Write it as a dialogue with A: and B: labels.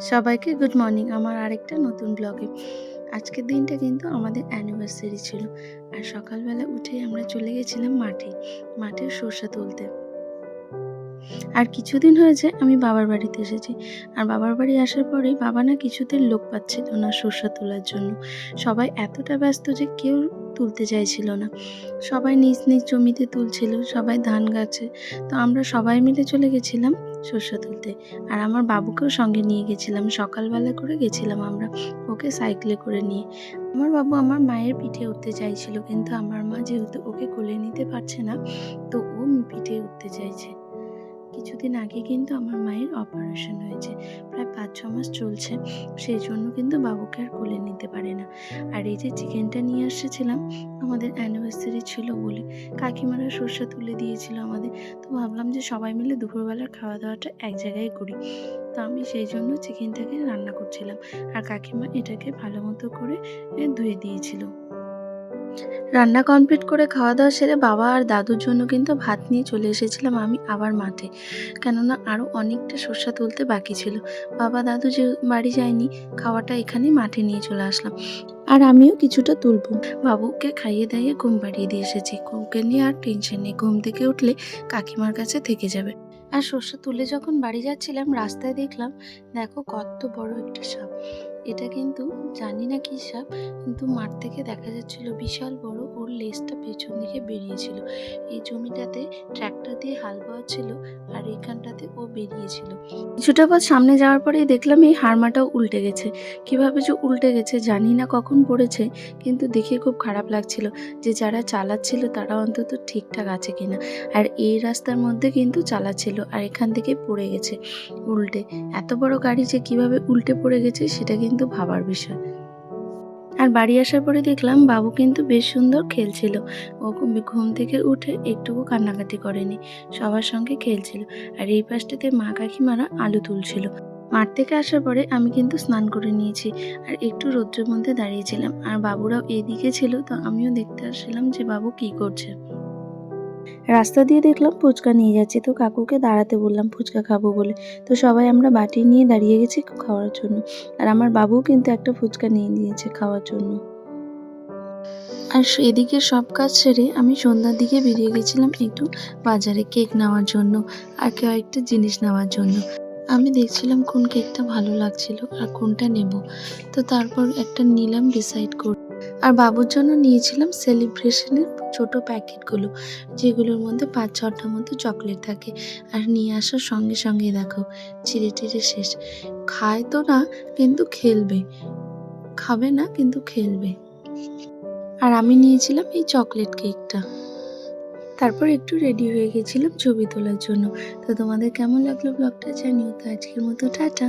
A: সবাইকে good morning, আমার আরেকটা নতুন ব্লগে। আজকের দিনটা কিন্তু আমাদের অ্যানিভার্সারি ছিল। আর সকালবেলা উঠে আমরা চলে গেছিলাম মাঠে মাঠে সর্ষে তুলতে। আর কিছুদিন হয়েছে আমি বাবার বাড়িতে এসেছি। আর বাবার বাড়ি আসার পরেই বাবা না কিছুতে লোক পাচ্ছিল না সর্ষে তোলার জন্য। সবাই এতটা ব্যস্ত যে কেউ তুলতে চাইছিল না। সবাই নিজ নিজ জমিতে তুলছিল, সবাই ধান গাছে। তো আমরা সবাই মিলে চলে গেছিলাম সর্ষে তুলতে। আর আমার বাবুকেও সঙ্গে নিয়ে গেছিলাম, সকালবেলা করে গেছিলাম আমরা ওকে সাইকেলে করে নিয়ে। আমার বাবু আমার মায়ের পিঠে উঠতে চাইছিল, কিন্তু আমার মা যেহেতু ওকে কোলে নিতে পারছে না, তো ও পিঠে উঠতে চাইছে। কিছুদিন আগে কিন্তু আমার মায়ের অপারেশন হয়েছে। প্রায় পাঁচ, ছ মাস চলছে। সেই জন্য কিন্তু বাবুকে আর কোলে নিতে পারে না। আর এই যে চিকেনটা নিয়ে এসেছিলাম, আমাদের অ্যানিভার্সারি ছিল বলে কাকিমারা সর্ষে তুলে দিয়েছিল আমাদের। তো ভাবলাম যে সবাই মিলে দুপুরবেলার খাওয়া দাওয়াটা এক জায়গায় করি। তো আমি সেই জন্য চিকেনটাকে রান্না করছিলাম। আর কাকিমা এটাকে ভালো মতো করে ধুয়ে দিয়েছিল। রান্না কমপ্লিট করে খাওয়া দাওয়া সেরে বাবা আর দাদুর জন্য কিন্তু ভাত নিয়ে চলে এসেছিলাম আমি আবার মাঠে। কেননা আরও অনেকটা সর্ষা তুলতে বাকি ছিল। বাবা দাদু যে বাড়ি যায়নি, খাওয়াটা এখানেই মাঠে নিয়ে চলে আসলাম। আর আমিও কিছুটা তুলব। বাবুকে খাইয়ে দাইয়ে ঘুম পাড়িয়ে দিয়ে এসেছি। ওকে নিয়ে আর টেনশন নেই। ঘুম থেকে উঠলে কাকিমার কাছে থেকে যাবে। আর সর্ষে তুলে যখন বাড়ি যাচ্ছিলাম, রাস্তায় দেখলাম, দেখো কত বড় একটা সাপ। এটা কিন্তু জানি না কি সাপ কিন্তু মাঠ থেকে দেখা যাচ্ছিল বিশাল বড় ওর লেজটা পেছন দিকে বেরিয়েছিল। এই জমিটাতে ট্র্যাক্টর দিয়ে হাল ছিল আর এইখানটাতে ও বেরিয়েছিল। কিছুটা পথ সামনে যাওয়ার পরেই দেখলাম এই হারমাটাও উল্টে গেছে। কীভাবে যে উল্টে গেছে জানি না কখন পড়েছে, কিন্তু দেখে খুব খারাপ লাগছিল যে যারা চালাচ্ছিল তারা অন্তত ঠিকঠাক আছে কিনা। আর এই রাস্তার মধ্যে কিন্তু চালাচ্ছিল আর এখান থেকে পড়ে গেছে উল্টে। এত বড় গাড়ি যে কীভাবে উল্টে পড়ে গেছে সেটা কিন্তু ভাবার বিষয়। আর বাড়ি আসার পরে দেখলাম বাবু কিন্তু বেশ সুন্দর খেলছিল। ও ঘুম- থেকে উঠে একটুকু কান্নাকাটি করেনি, সবার সঙ্গে খেলছিল। আর এই পাশটাতে মা কাকিমারা আলু তুলছিল। মাঠ থেকে আসার পরে আমি কিন্তু স্নান করে নিয়েছি আর একটু রৌদ্রের মধ্যে দাঁড়িয়েছিলাম। আর বাবুরাও এদিকে ছিল তো আমিও দেখতে আসছিলাম যে বাবু কি করছে। রাস্তা দিয়ে দেখলাম ফুচকা নিয়ে যাচ্ছে। তো কাকুকে দাঁড়াতে বললাম, ফুচকা খাব বলে। তো সবাই আমরা বাটি নিয়ে দাঁড়িয়ে গেছি খাওয়ার জন্য। আর আমার বাবু কিন্তু একটা ফুচকা নিয়ে নিয়েছে খাওয়ার জন্য। আর এদিকে সব কাজ সেরে আমি সন্ধ্যার দিকে বেরিয়ে গেছিলাম একটু বাজারে কেক নেওয়ার জন্য আর কয়েকটা জিনিস নেওয়ার জন্য। আমি দেখছিলাম কোন কেকটা ভালো লাগছিল আর কোনটা নেব। তো তারপর একটা নিলাম ডিসাইড করে আর বাবুর জন্য নিয়েছিলাম সেলিব্রেশনের ছোট প্যাকেটগুলো, যেগুলোর মধ্যে পাঁচ ছটার মতো চকলেট থাকে। আর নিয়ে আসার সঙ্গে সঙ্গে দেখো, চিড়ে টিড়ে শেষ। খায় তো না, কিন্তু খেলবে। খাবে না, কিন্তু খেলবে। আর আমি নিয়েছিলাম এই চকলেট কেকটা। তারপর একটু রেডি হয়ে গেছিলাম ছবি তোলার জন্য। তো তোমাদের কেমন লাগল ব্লগটা জানিও। তো আজকের মতো টাটা।